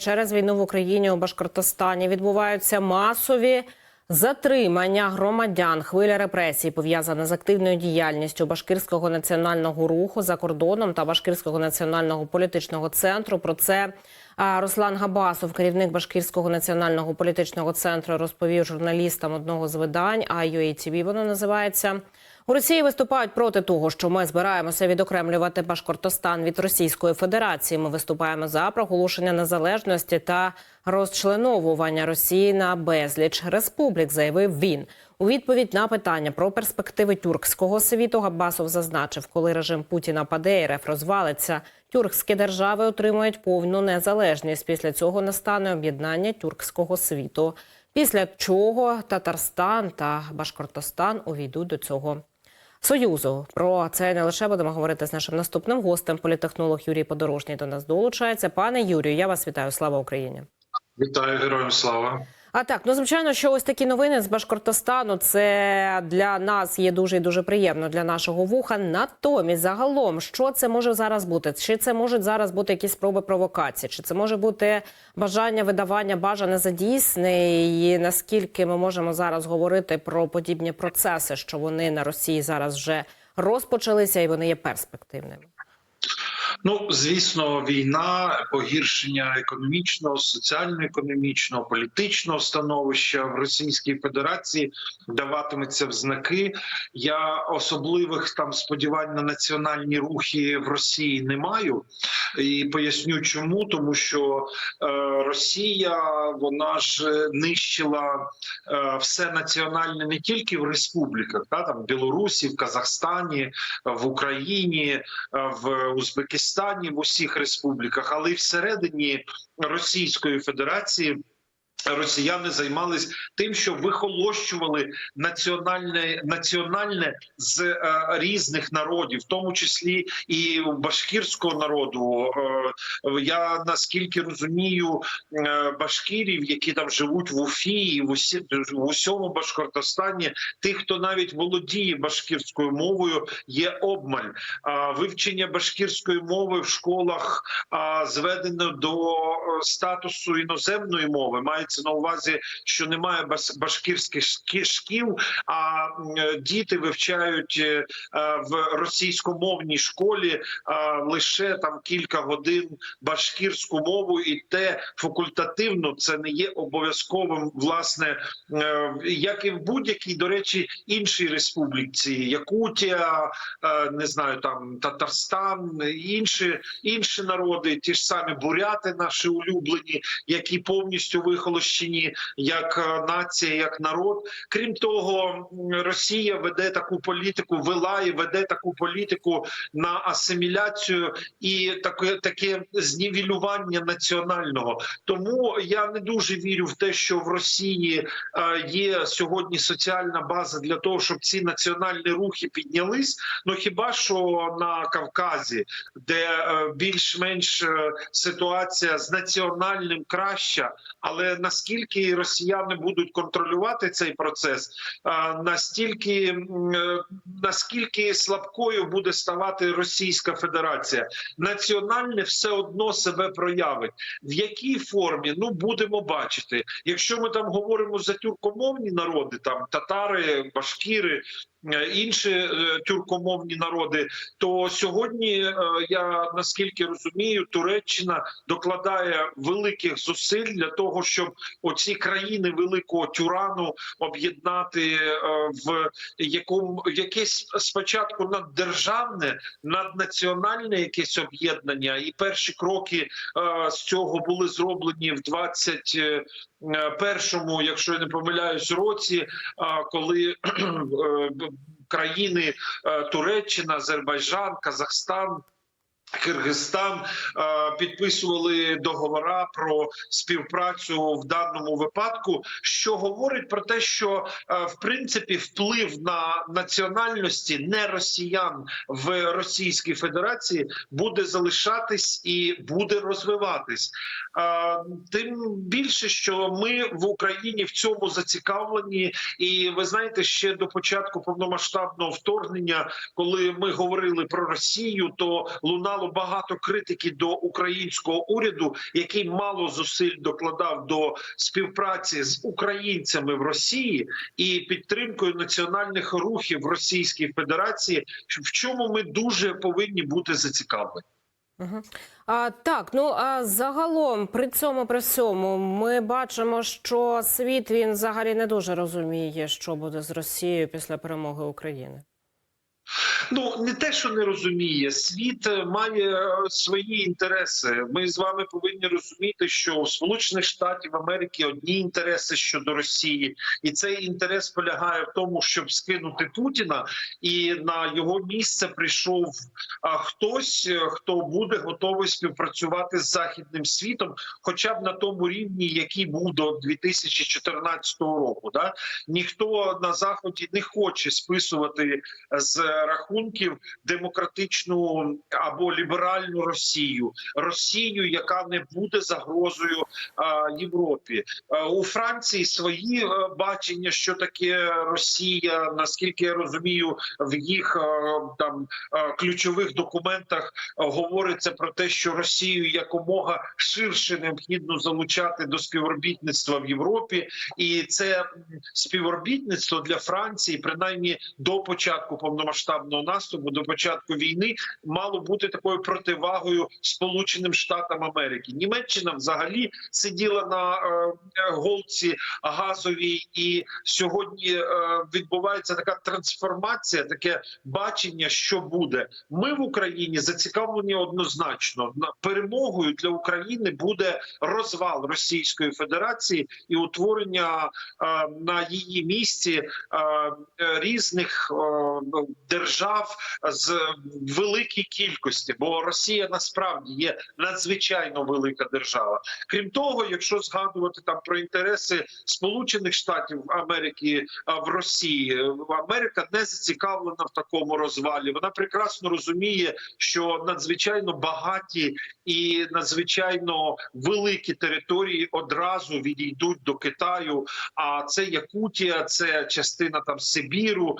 Через війну в Україні у Башкортостані відбуваються масові затримання громадян. Хвиля репресій пов'язана з активною діяльністю Башкирського національного руху за кордоном та Башкирського національного політичного центру. Про це Руслан Габасов, керівник Башкирського національного політичного центру, розповів журналістам одного з видань. А UATV воно називається. У Росії виступають проти того, що ми збираємося відокремлювати Башкортостан від Російської Федерації. Ми виступаємо за проголошення незалежності та розчленовування Росії на безліч республік, заявив він. У відповідь на питання про перспективи тюркського світу Габасов зазначив, коли режим Путіна паде і РФ розвалиться, тюркські держави отримують повну незалежність. Після цього настане об'єднання тюркського світу. Після чого Татарстан та Башкортостан увійдуть до цього Союзу про це не лише будемо говорити з нашим наступним гостем. Політехнолог Юрій Подорожній до нас долучається. Пане Юрію, я вас вітаю. Слава Україні! Вітаю героям слава. А так, ну звичайно, що ось такі новини з Башкортостану це для нас є дуже і дуже приємно для нашого вуха. Натомість, загалом, що це може зараз бути? Чи це можуть зараз бути якісь спроби провокації? Чи це може бути бажання видавання бажане за дійсне? І наскільки ми можемо зараз говорити про подібні процеси, що вони на Росії зараз вже розпочалися і вони є перспективними? Ну звісно, війна, погіршення економічного, соціально-економічного, політичного становища в Російській Федерації даватиметься в знаки. Я особливих там сподівань на національні рухи в Росії не маю, і поясню, чому тому, що е, Росія вона ж нищила е, все національне не тільки в республіках, та там в Білорусі, в Казахстані, в Україні, е, в Узбекистані, в усіх республіках, але й всередині Російської Федерації. Росіяни займались тим, що вихолощували національне національне з е, різних народів, в тому числі і башкірського народу. Е, я наскільки розумію е, башкірів, які там живуть в Уфі, і в, усі, в усьому Башкортостані, тих, хто навіть володіє башкірською мовою, є обмаль. А вивчення башкірської мови в школах а, зведено до е, статусу іноземної мови. Мається на увазі, що немає башкірських шкіл, а діти вивчають е, е, в російськомовній школі е, лише там кілька годин башкірську мову, і те факультативно це не є обов'язковим, власне, як і в будь-якій, до речі, іншій республіці, Якутія, не знаю, там Татарстан, інші інші народи, ті ж самі буряти, наші улюблені, які повністю вихолощені як е, нація, як народ. Крім того, Росія веде таку політику, вела і веде таку політику на асиміляцію і таке таке знівелювання національного. Тому я не дуже вірю в те, що в Росії е, є сьогодні соціальна база для того, щоб ці національні рухи піднялись. Ну хіба що на Кавказі, де е, більш-менш ситуація з національним краща, але наскільки росіяни будуть контролювати цей процес, настільки е, наскільки слабкою буде ставати Російська Федерація, національне все одно себе проявить. В якій формі ну будемо бачити. Якщо ми там говоримо за тюркомовні народи, там татари, башкіри. Е, Інші е, тюркомовні народи, то сьогодні е, я наскільки розумію, Туреччина докладає великих зусиль для того, щоб оці країни великого тюрану об'єднати в якому якесь спочатку наддержавне, наднаціональне якесь об'єднання, і перші кроки з цього були зроблені в 20 е, першому, якщо я не помиляюсь, році, а, коли е, країни е, Туреччина, Азербайджан, Казахстан. Киргизстан е, підписували договора про співпрацю в даному випадку, що говорить про те, що е, в принципі вплив на національності не росіян в Російській Федерації буде залишатись і буде розвиватись. Е, Тим більше, що ми в Україні в цьому зацікавлені, і ви знаєте, ще до початку повномасштабного вторгнення, коли ми говорили про Росію, то лунали лунало багато критики до українського уряду, який мало зусиль докладав до співпраці з українцями в Росії і підтримкою національних рухів Російської Федерації, в чому ми дуже повинні бути зацікавлені. А, так, ну а загалом при цьому при всьому ми бачимо, що світ він взагалі не дуже розуміє, що буде з Росією після перемоги України. Ну не те, що не розуміє, світ е, має е, свої інтереси. Ми з вами повинні розуміти, що у Сполучених Штатів Америки одні інтереси щодо Росії, і цей інтерес полягає в тому, щоб скинути Путіна, і на його місце прийшов хтось, е, хто буде готовий співпрацювати з західним світом, хоча б на тому рівні, який був до 2014 року. Да? Ніхто на заході не хоче списувати з рахунків демократичну або ліберальну Росію, Росію, яка не буде загрозою Європі. У Франції свої бачення, що таке Росія. Наскільки я розумію, в їх там ключових документах говориться про те, що Росію якомога ширше необхідно залучати до співробітництва в Європі, і це співробітництво для Франції, принаймні до початку повномасштабного наступу, до початку війни, мало бути такою противагою Сполученим Штатам Америки. Німеччина взагалі сиділа на е, е, голці газовій, і сьогодні е, відбувається така трансформація, таке бачення, що буде. Ми в Україні зацікавлені однозначно на перемогою для України буде розвал Російської Федерації і утворення е, на її місці е, е, різних е, держав з великій кількості, бо Росія насправді є надзвичайно велика держава. Крім того, якщо згадувати там про інтереси Сполучених Штатів Америки в Росії, Америка не зацікавлена в такому розвалі. Вона прекрасно розуміє, що надзвичайно багаті і надзвичайно великі території одразу відійдуть до Китаю. А це Якутія, це частина там Сибіру,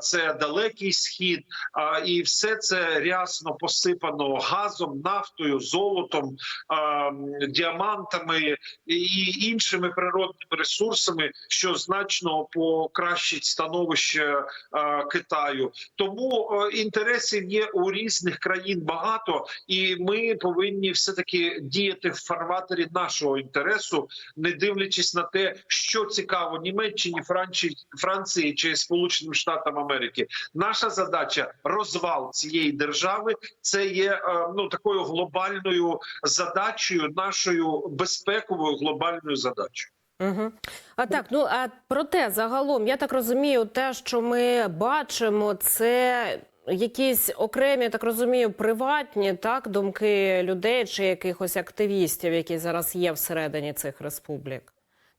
це далекий схід. А, і все це рясно посипано газом, нафтою, золотом, діамантами і іншими природними ресурсами, що значно покращить становище Китаю. Тому інтересів є у різних країн багато, і ми повинні все таки діяти в фарватері нашого інтересу, не дивлячись на те, що цікаво Німеччині, Франції, Франції чи Сполученим Штатам Америки. Наша задача розвал цієї держави. Це є е, ну такою глобальною задачею, нашою безпековою глобальною задачею. Угу. А так, ну а проте загалом, я так розумію, те, що ми бачимо, це якісь окремі, так розумію, приватні так думки людей чи якихось активістів, які зараз є всередині цих республік.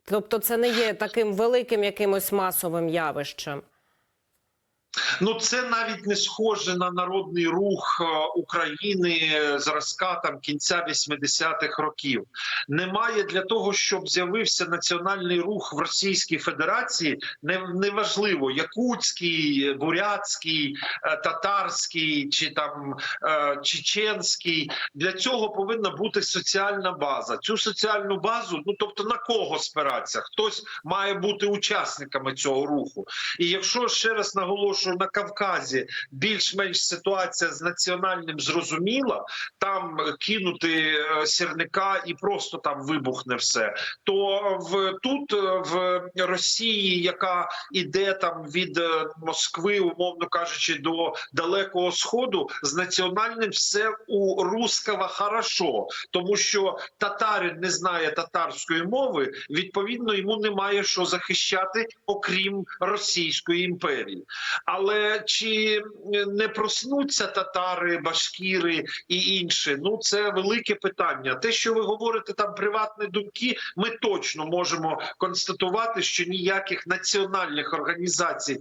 Тобто, це не є таким великим якимось масовим явищем. Ну це навіть не схоже на народний рух е, України зразка там кінця 80-х років. Немає для того, щоб з'явився національний рух в Російській Федерації. Не неважливо якутський, бурятський, е, татарський чи там е, чеченський. Для цього повинна бути соціальна база. Цю соціальну базу, ну тобто на кого спиратися? Хтось має бути учасниками цього руху. І якщо ще раз наголошую на Кавказі більш-менш ситуація з національним зрозуміла, там кинути е, сірника і просто там вибухне все. То в тут е, в Росії, яка іде там від е, Москви, умовно кажучи, до далекого сходу, з національним все у русского хорошо, тому що татарин не знає татарської мови. Відповідно, йому немає що захищати, окрім Російської імперії. Але чи не проснуться татари, башкіри і інші? Ну це велике питання. Те, що ви говорите, там приватні думки, ми точно можемо констатувати, що ніяких національних організацій,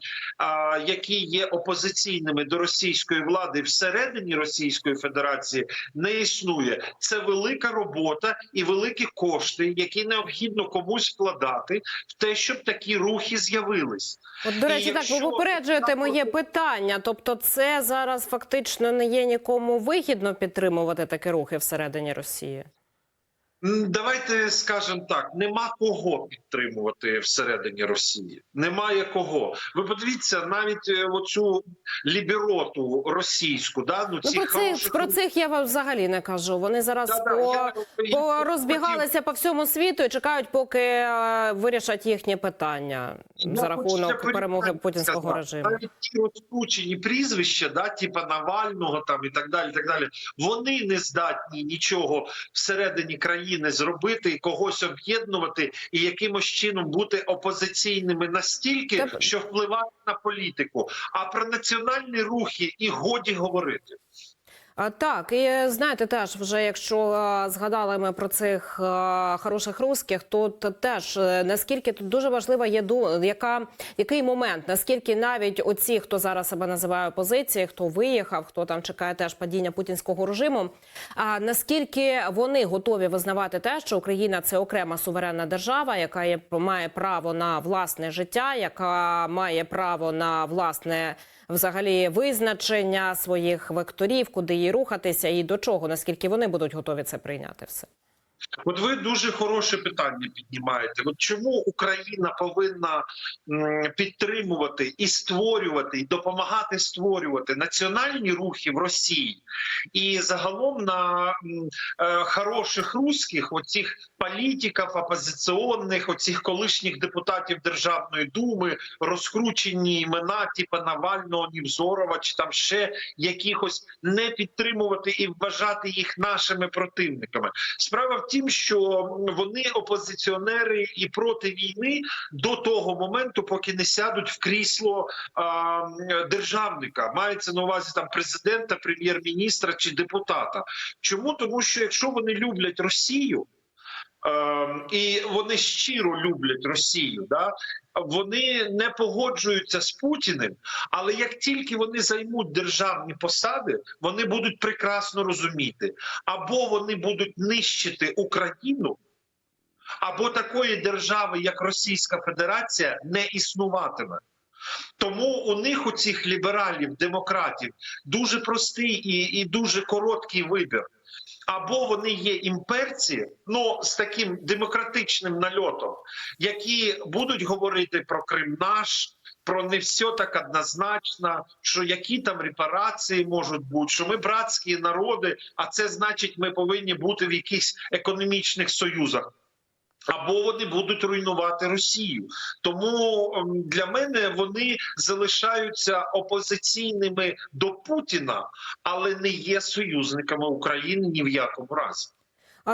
які є опозиційними до російської влади всередині Російської Федерації, не існує. Це велика робота і великі кошти, які необхідно комусь вкладати в те, щоб такі рухи з'явились. От, до І речі, так ви попереджуєте моє питання. Тобто, це зараз фактично не є нікому вигідно підтримувати такі рухи всередині Росії. Давайте скажемо так: нема кого підтримувати всередині Росії. Немає кого. Ви подивіться навіть е, оцю лібероту російську, да ну Ну ці про цих про цих я вам взагалі не кажу. Вони зараз по, я по хотів- розбігалися по всьому світу і чекають, поки е, вирішать їхні питання Ну, за рахунок перемоги путінського сказати. режиму. Навіть ті розкручені прізвища, да, типа Навального там і так далі. і так далі. Вони не здатні нічого всередині країни зробити і когось об'єднувати і якимось чином бути опозиційними настільки, що впливати на політику. А про національні рухи і годі говорити. Так, і знаєте, теж вже якщо е, згадали ми про цих е, хороших русських, то теж е, наскільки тут дуже важлива є яка який момент, наскільки навіть оці, хто зараз себе називає опозиції, хто виїхав, хто там чекає теж падіння путінського режиму, а наскільки вони готові визнавати те, що Україна це окрема суверенна держава, яка є має право на власне життя, яка має право на власне взагалі визначення своїх векторів, куди їй рухатися і до чого, наскільки вони будуть готові це прийняти все. От ви дуже хороше питання піднімаєте. От чому Україна повинна підтримувати і створювати, і допомагати створювати національні рухи в Росії і загалом на е, хороших русських, оцих політиків опозиційних, оцих колишніх депутатів Державної думи, розкручені імена, типу Навального, Нівзорова чи там ще якихось не підтримувати і вважати їх нашими противниками. Справа в тім, що вони опозиціонери і проти війни до того моменту, поки не сядуть в крісло а, державника, мається на увазі там президента, прем'єр-міністра чи депутата. Чому тому, що якщо вони люблять Росію. Ем, і вони щиро люблять Росію, да вони не погоджуються з Путіним, але як тільки вони займуть державні посади, вони будуть прекрасно розуміти, або вони будуть нищити Україну, або такої держави, як Російська Федерація, не існуватиме. Тому у них, у цих лібералів, демократів, дуже простий і, і дуже короткий вибір. Або вони є імперці, ну з таким демократичним нальотом, які будуть говорити про Крим наш, про не все так однозначно, що які там репарації можуть бути, що ми братські народи, а це значить, ми повинні бути в якихось економічних союзах. Або вони будуть руйнувати Росію, тому ем, для мене вони залишаються опозиційними до Путіна, але не є союзниками України ні в якому разі.